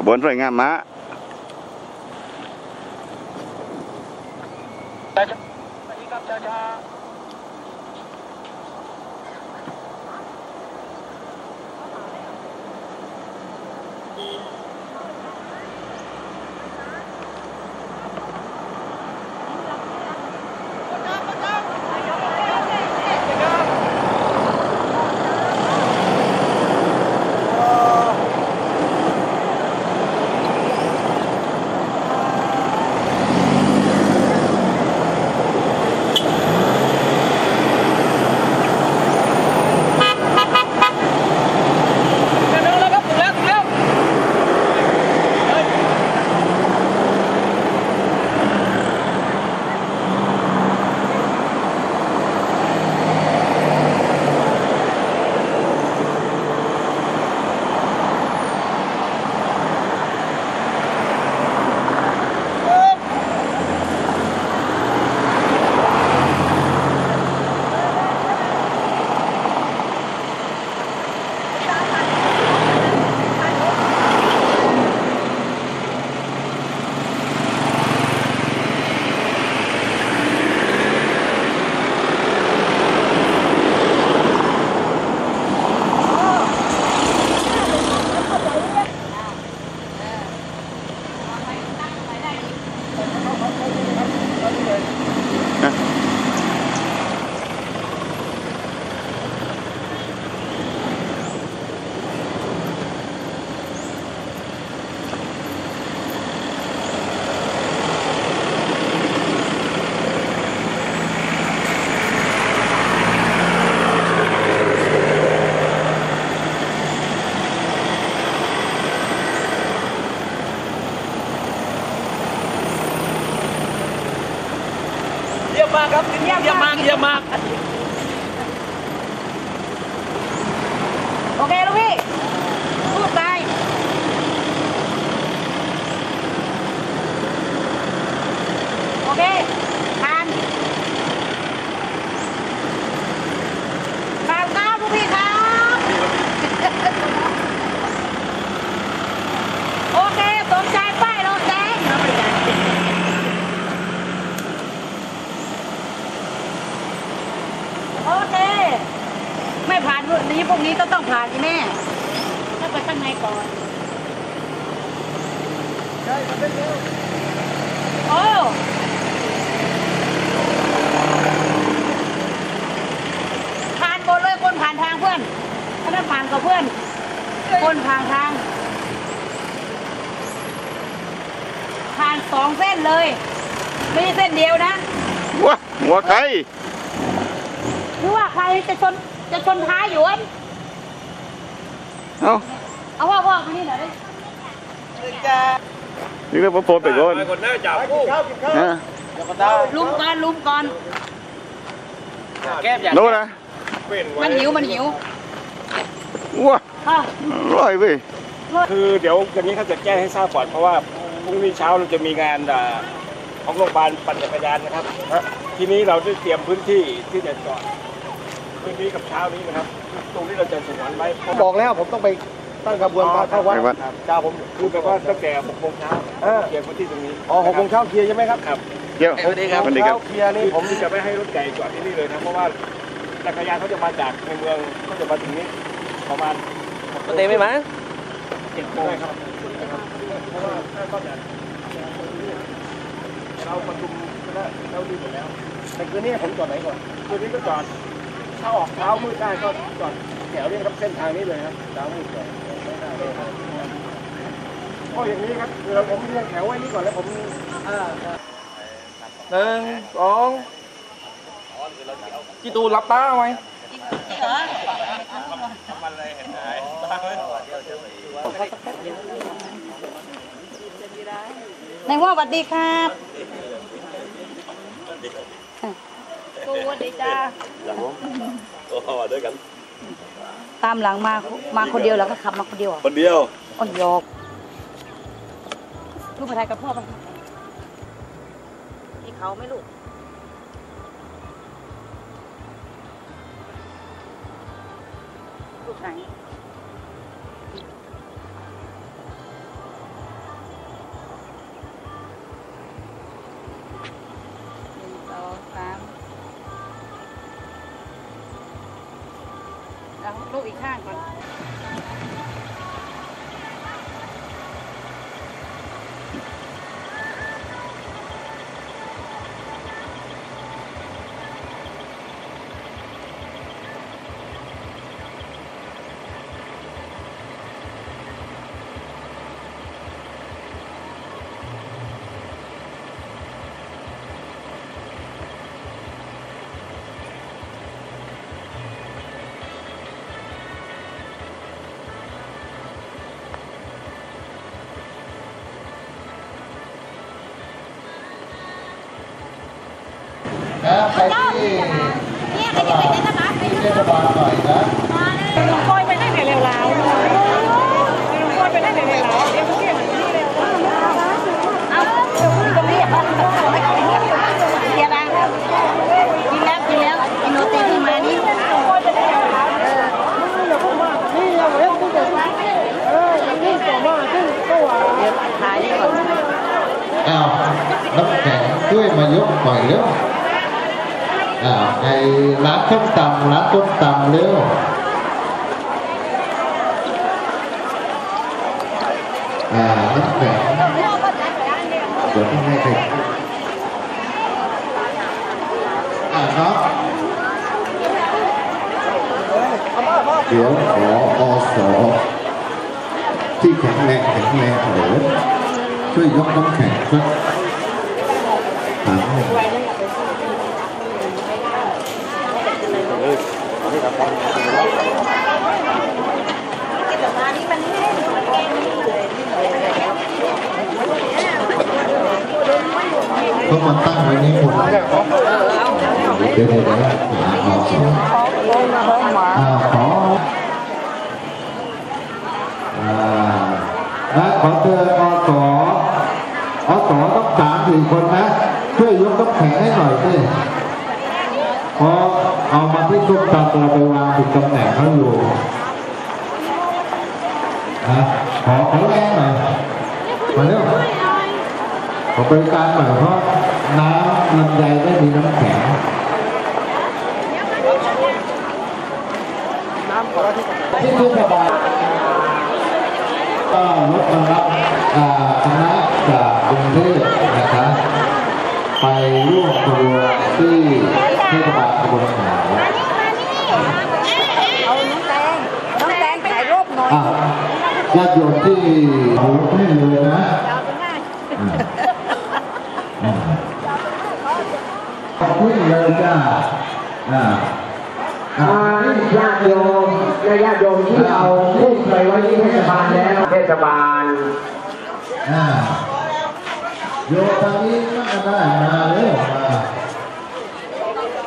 ขบวนสวยง โอ้ผ่านหมดเลยคนผ่านทางเพื่อนถ้านั้นผ่านกับเพื่อน คนผ่านทาง ผ่านสองเส้นเลย ไม่ใช่เส้นเดียวนะว้าหัวใครหรือว่าใครจะชนจะชนท้ายอยู่อันเอ้า เอาว่าว่ามานี่หน่อยดิ นี่เราโฟนไปก่อนคนหน้าจับกู้นะลุมก่อนลุมก่อนแก้มอย่าโน่นนะมันหิวมันหิวว้าอะร้อยเว้ยคือเดี๋ยววันนี้เขาจะแจ้งให้ทราบก่อนเพราะว่าพรุ่งนี้เช้าเราจะมีงานอ่าของโรงพยาบาลปั่นจักรยานนะครับ ทีนี้เราได้เตรียมพื้นที่ที่จะจอดพื้นที่กับเช้านี้นะครับ ตรงนี้เราจะสงวนไว้เพราะบอกแล้วผมต้องไป ตั้งขบวนการเข้าวัดไปวัดครับจ้าผมคือแบบว่าตั้งแต่หกโมงเช้าเออเคลียร์พื้นที่ตรงนี้อ๋อหกโมงเช้าเคลียร์ใช่ไหมครับครับเดี๋ยวสวัสดีครับสวัสดีครับเช้าเคลียร์นี่นี่ผผมมจะไม่ให้รถไก่จอดที่นี่เลยนะเพราะว่าจักรยานเขาจะมาจากในเมืองเขาจะมาถึงนี้ประมาณประเดี๋ยวไม่มาเจ็ดโมงครับเพราะว่าถ้าก็จะเราประชุมคณะเราดีหมดแล้วแต่คืนนี้ผมจอดไหนก่อนตัวนี้ก็จอดถ้าออกเช้ามืดได้ก็จอดแถวนี้ครับเส้นทางนี้เลยครับเช้ามืดก่อนไม่ได้เลยครับ ก็อย่างนี้ครับคือผมเรียงแถวไว้นี่ก่อนแล้วผมหนึ่งสองจีตูรับตาไหมในว่าสวัสดีครับสวัสดีจ้า ตามหลังมามาคนเดียวแล้วก็ขับมาคนเดียวเหรอคนเดียวอ๋อยอกลูกมาถ่ายกับพ่อไปมีเขาไหม่ลูกลูกไหน ลูกอีกข้างก่อน ด้เร็วแล้วลุงคอยไปได้เร็วแล้วเดี๋ยวเพี่อนนี่เร็วเอาเดี๋ยวพี่ตรงนี้เอาเดี๋ยวนะกินแล้วกินแล้วกินโนเตที่มานี่ขายได้ก่อนอ้าวน้ำแข็งช่วยมายกหน่อยเร็วอ้าวไอ้ร้านต้มตำร้านต้มตำ เร็วอ่าน้ำแข็งเดี๋ยวต้องให้ใครอ่าเนาะเดี๋ยวขออสอที่แข็งแรงแข็งแรงเดี๋ยวช่วยยกน้ำแข็งสักถังหนึ่ง ก็มาตั้งไว้นี่หมดเดี๋ยวเดี๋ยวเดี๋ยวหาเอาสองอ่าขออ่านะขอเชิญอสออสอต้องสามสี่คนนะ ช่วยยกน้ำแข็งให้หน่อยสิพอ ส้มตาเราไปวางผิดตำแหน่งเขาอยู่นะขอขอแรงหน่อยมาเร็วขอบริการหน่อยเพราะน้ำลำไยไม่มีน้ำแข็งที่เทศบาลก็รถมารับคณะจากกรุงเทพนะครับ ไปร่วมขบวนที่เทศบาลตำบลขาว เอาน้องแตงน้องแตงถ่ายรูปหน่อย อะ ญาติโยมที่หูที่เลยนะอืมอืมขอบคุณเลยจ้าอ่าอ่าญาติโยมและญาติโยมที่เอาพูดไปไว้ที่เทศบาลแล้วเทศบาลอ่าโยมทางนี้ก็ได้มาเลยมา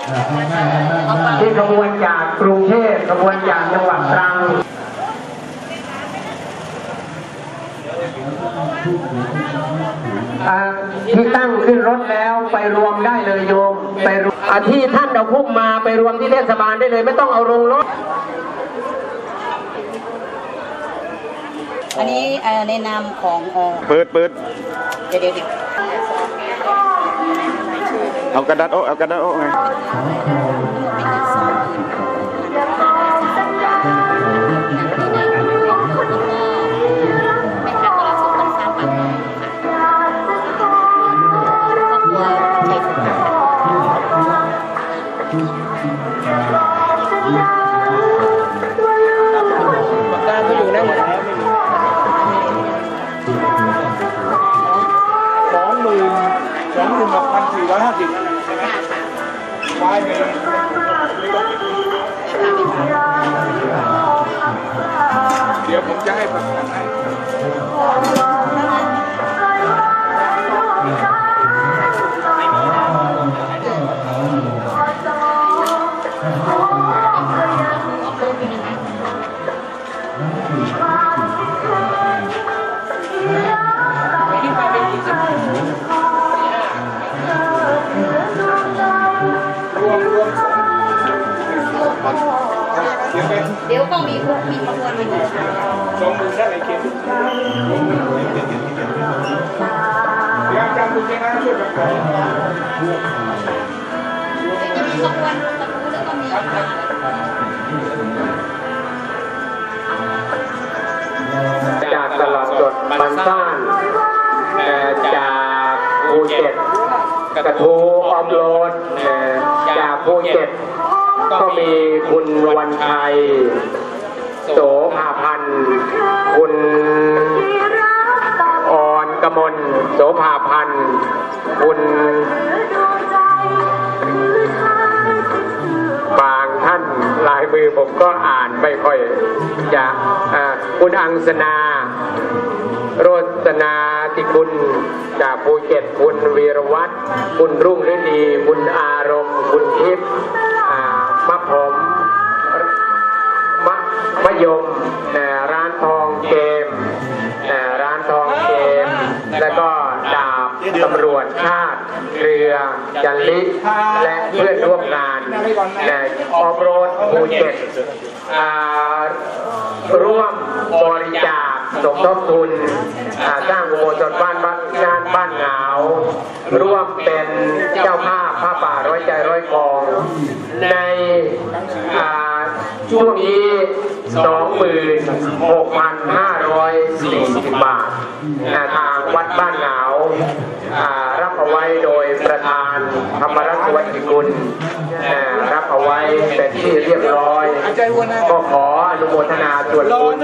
อ่าข้างหน้าข้างหน้าข้างหน้าที่ขบวนจากกรุงเทพขบวนจากจังหวัดตรัง อ่า ที่ตั้งขึ้นรถแล้วไปรวมได้เลยโยม ไปรวมอ่าที่ท่านเอาพุ่มมาไปรวมที่เทศบาลได้เลย ไม่ต้องเอาลงรถ อันนี้เอ่อในนามของเอ่อเปิดเปิดเดี๋ยวเดี๋ยวเดี๋ยวเอากระดาษโอ้เอากระดาษโอ้ไง สี่ร้อยห้าสิบใช่ไหมวายเลยเดี๋ยวผมจะให้ประกันให้ มีมีขบวนมากี่ชั้นแล้วสองหมื่นเท่าไหร่เข็มงานจำคุณแค่นั้นช่วยกันก่อนจะมีขบวนประตูแล้วก็มีจากตลาดสดบันซ่านจากภูเก็ตกระทูออมโลดจากภูเก็ตก็มีคุณวันชัย โสภาพันธ์คุณออนกมลโสภาพันธ์คุณบางท่านลายมือผมก็อ่านไม่ค่อยจะคุณอังสนา โรสนาติคุณจากภูเก็ตคุณวีรวัตรคุณรุ่งฤดี คุณอารมณ์ คุณทิพย์ ยมร้านทองเกมร้านทองเกม แล้วก็ดาบตำรวจชาติเรือจันลิและเพื่อนร่วมงานออฟโรดภูเก็ตร่วมบริจาคสมทบทุนสร้างอุโบสถบ้านบ้านงานบ้านเหงาร่วมเป็นเจ้าภาพผ้าป่าร้อยใจร้อยกอง ในอ่า ช่วงนี้ 26,540 บาทอ่าทางวัดบ้านหงาอ่ารับเอาไว้โดยประธานธรรมรัตน์วัสดิกุลรับเอาไว้เป็นที่เรียบร้อย ก็ขออนุโมทนาส่วนบุญ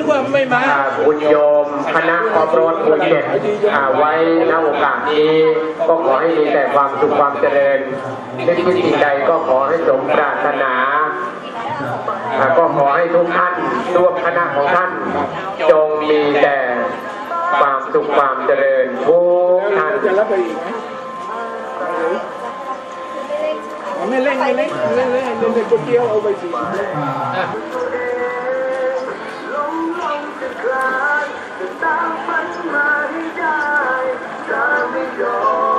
คุณโยมคณะออบรถภูเก็ตอ่าไว้ณโอกาสนี้ ก็ขอให้มีแต่ความสุขความเจริญนึกคิดสิ่งใดก็ขอให้สมปรารถนา ก็ขอให้ทุกท่านร่วมคณะของท่าน จงมีแต่ความสุขความเจริญทุกท่านไม่เล่นไม่เล่นไม่เล่นเล่นเล่คนเดียวเอาไปสิตามมันมาให้ได้จะไม่ยอม